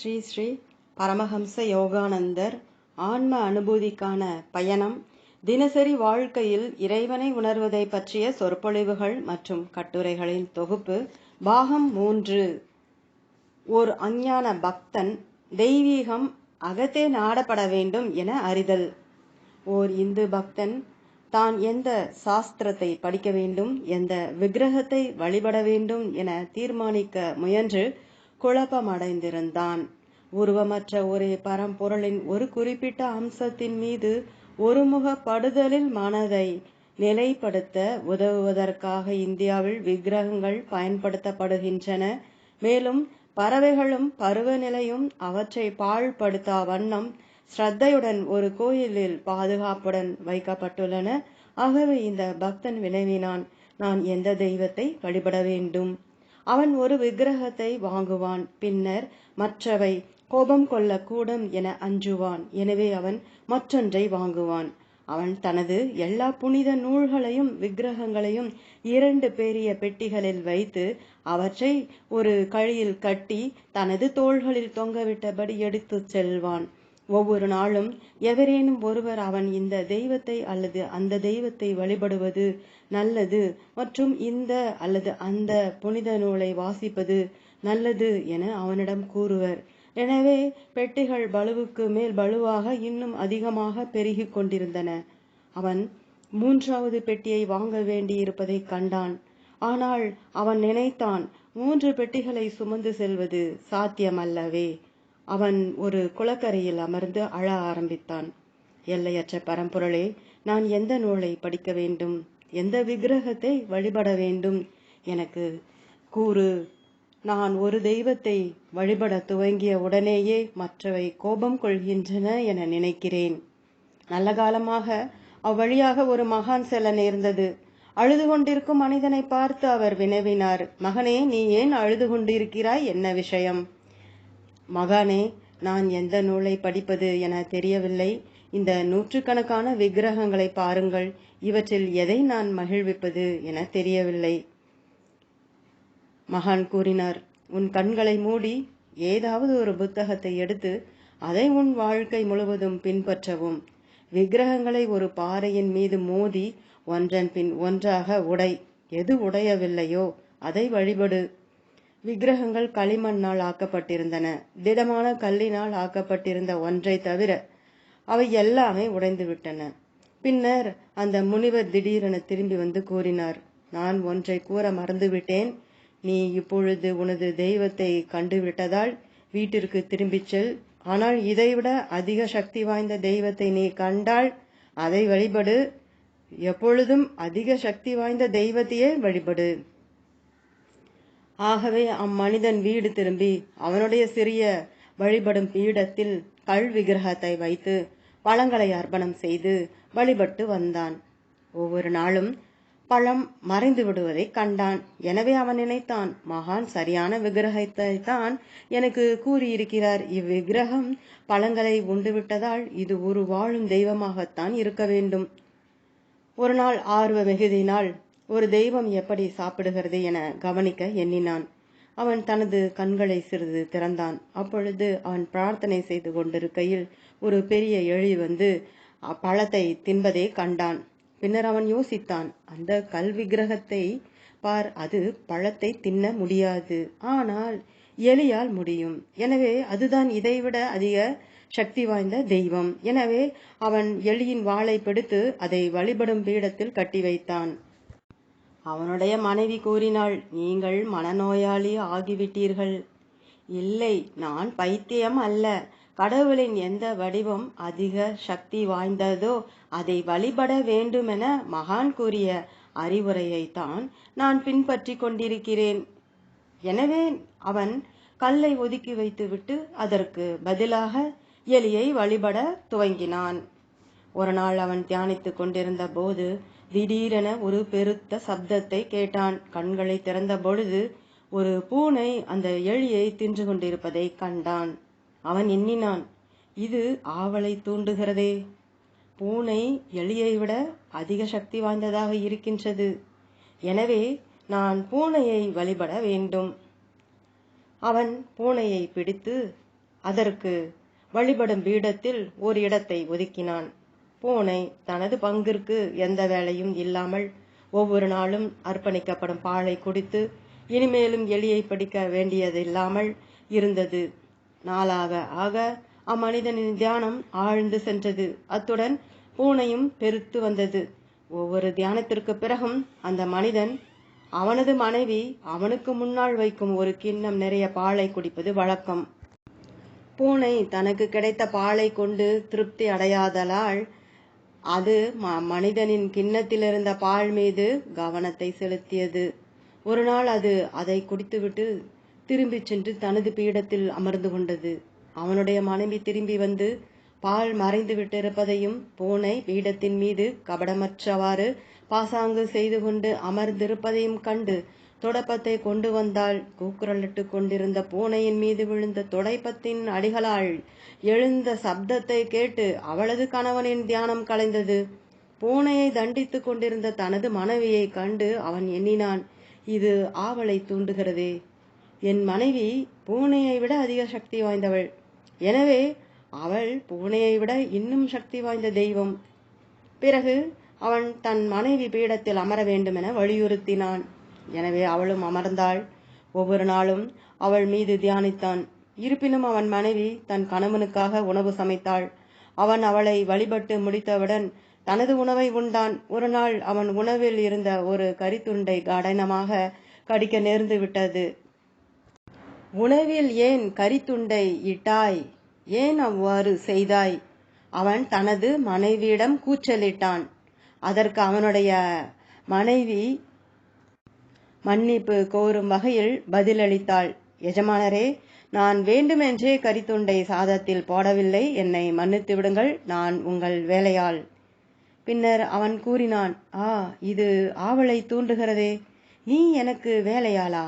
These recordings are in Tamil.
ஸ்ரீ ஸ்ரீ பரமஹம்ச யோகானந்தர் ஆன்ம அனுபூதிக்கான பயணம். தினசரி வாழ்க்கையில் இறைவனை உணர்வதை பற்றிய சொற்பொழிவுகள் மற்றும் கட்டுரைகளின் தொகுப்பு. பாகம் மூன்று. ஓர் அஞ்ஞான பக்தன் தெய்வீகம் அகத்தே நாடப்பட வேண்டும் என அறிதல். ஓர் இந்து பக்தன் தான் எந்த சாஸ்திரத்தை படிக்க வேண்டும் எந்த விக்கிரகத்தை வழிபட வேண்டும் என தீர்மானிக்க முயன்று குழப்பமடைந்திருந்தான். உருவமற்ற ஒரே பரம்பொருளின் ஒரு குறிப்பிட்ட அம்சத்தின் மீது ஒருமுகப்படுதலில் மனதை நிலைப்படுத்த உதவுவதற்காக இந்தியாவில் விக்கிரகங்கள் பயன்படுத்தப்படுகின்றன. மேலும் பறவைகளும் பருவநிலையும் அவற்றை பாழ்படுத்தா வண்ணம் ஸ்ரத்தையுடன் ஒரு கோயிலில் பாதுகாப்புடன் வைக்கப்பட்டுள்ளன. ஆகவே இந்த பக்தன் வினவினான் நான் எந்த தெய்வத்தை வழிபட வேண்டும்? அவன் ஒரு விக்கிரகத்தை வாங்குவான் பின்னர் மற்றவை கோபம் கொள்ளக்கூடும் என அஞ்சுவான். எனவே அவன் மற்றொன்றை வாங்குவான். அவன் தனது எல்லா புனித நூல்களையும் விக்கிரகங்களையும் இரண்டு பெரிய பெட்டிகளில் வைத்து அவற்றை ஒரு கழியில் கட்டி தனது தோள்களில் தொங்கவிட்டபடி எடுத்துச் செல்வான். ஒவ்வொரு நாளும் எவரேனும் ஒருவர் அவன் இந்த தெய்வத்தை அல்லது அந்த தெய்வத்தை வழிபடுவது நல்லது மற்றும் இந்த அல்லது அந்த புனித நூலை வாசிப்பது நல்லது என அவனிடம் கூறுவர். எனவே பெட்டிகள் பலுவுக்கு மேல் பலுவாக இன்னும் அதிகமாக பெருகி கொண்டிருந்தன. அவன் மூன்றாவது பெட்டியை வாங்க வேண்டியிருப்பதை கண்டான். ஆனால் அவன் நினைத்தான் மூன்று பெட்டிகளை சுமந்து செல்வது சாத்தியமல்லவே. அவன் ஒரு குளக்கரையில் அமர்ந்து அழ ஆரம்பித்தான். எல்லையற்ற பரம்பொருளே நான் எந்த நூலை படிக்க வேண்டும்? எந்த விக்கிரகத்தை வழிபட வேண்டும்? எனக்கு கூறு நான் ஒரு தெய்வத்தை வழிபட துவங்கிய உடனேயே மற்றவை கோபம் கொள்கின்றன என நினைக்கிறேன். நல்ல காலமாக அவ்வழியாக ஒரு மகான் செல்ல நேர்ந்தது. அழுது கொண்டிருக்கும் மனிதனை பார்த்து அவர் வினவினார் மகனே நீ ஏன் அழுது கொண்டிருக்கிறாய்? என்ன விஷயம்? மகானே நான் எந்த நூலை படிப்பது என தெரியவில்லை. இந்த நூற்றுக்கணக்கான விக்கிரகங்களை பாருங்கள். இவற்றில் எதை நான் மகிழ்விப்பது என தெரியவில்லை. மகான் கூறினார் உன் கண்களை மூடி ஏதாவது ஒரு புத்தகத்தை எடுத்து அதை உன் வாழ்க்கை முழுவதும் பின்பற்றவும். விக்கிரகங்களை ஒரு பாறையின் மீது மோதி ஒன்றன் பின் ஒன்றாக உடை. எது உடையவில்லையோ அதை வழிபடு. விக்கிரகங்கள் களிமண்ணால் ஆக்கப்பட்டிருந்தன. திடமான கல்லினால் ஆக்கப்பட்டிருந்த ஒன்றை தவிர அவை எல்லாமே உடைந்து விட்டன. பின்னர் அந்த முனிவர் திடீரென திரும்பி வந்து கூறினார் நான் ஒன்றை கூற மறந்துவிட்டேன். நீ இப்பொழுது உனது தெய்வத்தை கண்டுவிட்டதால் வீட்டிற்கு திரும்பிச் செல். ஆனால் இதைவிட அதிக சக்தி வாய்ந்த தெய்வத்தை நீ கண்டால் அதை வழிபடு. எப்பொழுதும் அதிக சக்தி வாய்ந்த தெய்வத்தையே வழிபடு. ஆகவே அம்மனிதன் வீடு திரும்பி அவனுடைய சிறிய வழிபடும் பீடத்தில் கல் விக்கிரகத்தை வைத்து பழங்களை அர்ப்பணம் செய்து வழிபட்டு வந்தான். ஒவ்வொரு நாளும் பழம் மறைந்து விடுவதை கண்டான். எனவே அவன் நினைத்தான் மகான் சரியான விக்கிரகத்தை தான் எனக்கு கூறியிருக்கிறார். இவ்விக்கிரகம் பழங்களை உண்டுவிட்டதால் இது ஒரு வாழும் தெய்வமாகத்தான் இருக்க வேண்டும். ஒரு நாள் ஆர்வ மிகுதினால் ஒரு தெய்வம் எப்படி சாப்பிடுகிறது என கவனிக்க எண்ணினான். அவன் தனது கண்களை சிறிது திறந்தான். அப்பொழுது அவன் பிரார்த்தனை செய்து கொண்டிருக்கையில் ஒரு பெரிய எழி வந்து பழத்தை தின்பதை கண்டான். பின்னர் அவன் யோசித்தான் அந்த கல் விக்கிரகத்தை பார் அது பழத்தை தின்ன முடியாது. ஆனால் எலியால் முடியும். எனவே அதுதான் இதைவிட அதிக சக்தி வாய்ந்த தெய்வம். எனவே அவன் எலியின் வாளை பிடித்து அதை வழிபடும் பீடத்தில் கட்டி வைத்தான். அவனுடைய மனைவி கூறினாள் நீங்கள் மனநோயாளி ஆகிவிட்டீர்கள். இல்லை நான் பைத்தியம் அல்ல. கடவுளின் எந்த வடிவம் அதிக சக்தி வாய்ந்ததோ அதை வழிபட வேண்டுமென மகான் கூறிய அறிவுரையை தான் நான் பின்பற்றி கொண்டிருக்கிறேன். எனவே அவன் கல்லை ஒதுக்கி வைத்துவிட்டு அதற்கு பதிலாக எலியை வழிபட துவங்கினான். ஒரு நாள் அவன் தியானித்துக் கொண்டிருந்த போது திடீரென ஒரு பெருத்த சப்தத்தை கேட்டான். கண்களை திறந்த பொழுது ஒரு பூனை அந்த எலியை தின்று கொண்டிருப்பதை கண்டான். அவன் எண்ணினான் இது ஆவலை தூண்டுகிறதே. பூனை எலியை விட அதிக சக்தி வாய்ந்ததாக இருக்கின்றது. எனவே நான் பூனையை வழிபட வேண்டும். அவன் பூனையை பிடித்து அதற்கு வழிபடும் பீடத்தில் ஒரு இடத்தை ஒதுக்கினான். பூனை தனது பங்கிற்கு எந்த வேலையும் இல்லாமல் ஒவ்வொரு நாளும் அர்ப்பணிக்கப்படும் பாலை குடித்து இனிமேலும் எலியை பிடிக்க வேண்டியதில்லாமல் இருந்தது. நாளாக ஆக அம்மனிதனின் தியானம் ஆழ்ந்து சென்றது. அத்துடன் பூனையும் பெருத்து வந்தது. ஒவ்வொரு தியானத்திற்கு பிறகும் அந்த மனிதன் அவனது மனைவி அவனுக்கு முன்னால் வைக்கும் ஒரு கிண்ணம் நிறைய பாலை குடிப்பது வழக்கம். பூனை தனக்கு கிடைத்த பாலை கொண்டு திருப்தி அடையாதலால் அது ம- மனிதனின் கிண்ணத்தில் இருந்த பால் மீது கவனத்தை செலுத்தியது. ஒரு நாள் அது அதை குடித்துவிட்டு திரும்பிச் சென்று தனது பீடத்தில் அமர்ந்து கொண்டது. அவனுடைய மனைவி திரும்பி வந்து பால் மறைந்து விட்டிருப்பதையும் பூனை பீடத்தின் மீது கபடமற்றவாறு பாசாங்கு செய்து கொண்டு அமர்ந்திருப்பதையும் கண்டு தொடப்பத்தை கொண்டு வந்தாள். கூக்குரலிட்டு கொண்டிருந்த பூனையின் மீது விழுந்த துடைப்பத்தின் அடிகளால் எழுந்த சப்தத்தை கேட்டு அவளது கணவனின் தியானம் கலைந்தது. பூனையை தண்டித்துக் கொண்டிருந்த தனது மனைவியை கண்டு அவன் எண்ணினான் இது ஆவலை தூண்டுகிறதே. என் மனைவி பூனையை விட அதிக சக்தி வாய்ந்தவள். எனவே அவள் பூனையை விட இன்னும் சக்தி வாய்ந்த தெய்வம். பிறகு அவன் தன் மனைவி பீடத்தில் அமர வேண்டுமென வலியுறுத்தினான். எனவே அவளும் அமர்ந்தாள். ஒவ்வொரு நாளும் அவள் மீது தியானித்தான். இருப்பினும் அவன் மனைவி தன் கணவனுக்காக உணவு சமைத்தாள். அவன் அவளை வழிபட்டு முடித்தவுடன் தனது உணவை உண்டான். ஒரு நாள் அவன் உணவில் இருந்த ஒரு கரித்துண்டை கடினமாக கடிக்க நேர்ந்து விட்டது. உணவில் ஏன் கரித்துண்டை இட்டாய்? ஏன் அவ்வாறு செய்தாய்? அவன் தனது மனைவியிடம் கூச்சலிட்டான். அதற்கு அவனுடைய மனைவி மன்னிப்பு கோரும் வகையில் பதிலளித்தாள். எஜமானரே நான் வேண்டுமென்றே கரித்துண்டை சாதத்தில் போடவில்லை. என்னை மன்னித்து விடுங்கள் நான் உங்கள் வேலையாள். பின்னர் அவன் கூறினான் ஆ இது ஆவலை தூண்டுகிறதே. நீ எனக்கு வேலையாளா?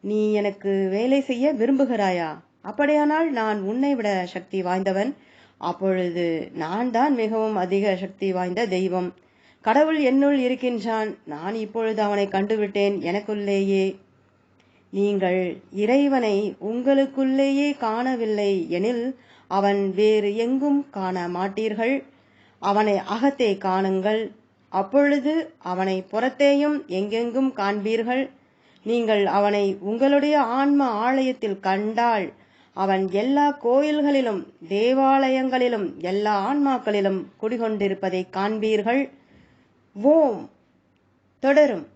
நீ எனக்கு வேலை செய்ய விரும்புகிறாயா? அப்படியானால் நான் உன்னை விட சக்தி வாய்ந்தவன். அப்பொழுது நான் தான் மிகவும் அதிக சக்தி வாய்ந்த தெய்வம். கடவுள் என்னுள் இருக்கின்றான். நான் இப்பொழுது அவனை கண்டுவிட்டேன். எனக்குள்ளேயே. நீங்கள் இறைவனை உங்களுக்குள்ளேயே காணவில்லை எனில் அவன் வேறு எங்கும் காண மாட்டீர்கள். அவனை அகத்தே காணுங்கள். அப்பொழுது அவனை புறத்தேயும் எங்கெங்கும் காண்பீர்கள். நீங்கள் அவனை உங்களுடைய ஆன்ம ஆலயத்தில் கண்டால் அவன் எல்லா கோயில்களிலும் தேவாலயங்களிலும் எல்லா ஆன்மாக்களிலும் குடிகொண்டிருப்பதை காண்பீர்கள். ஓம். தொடரும்.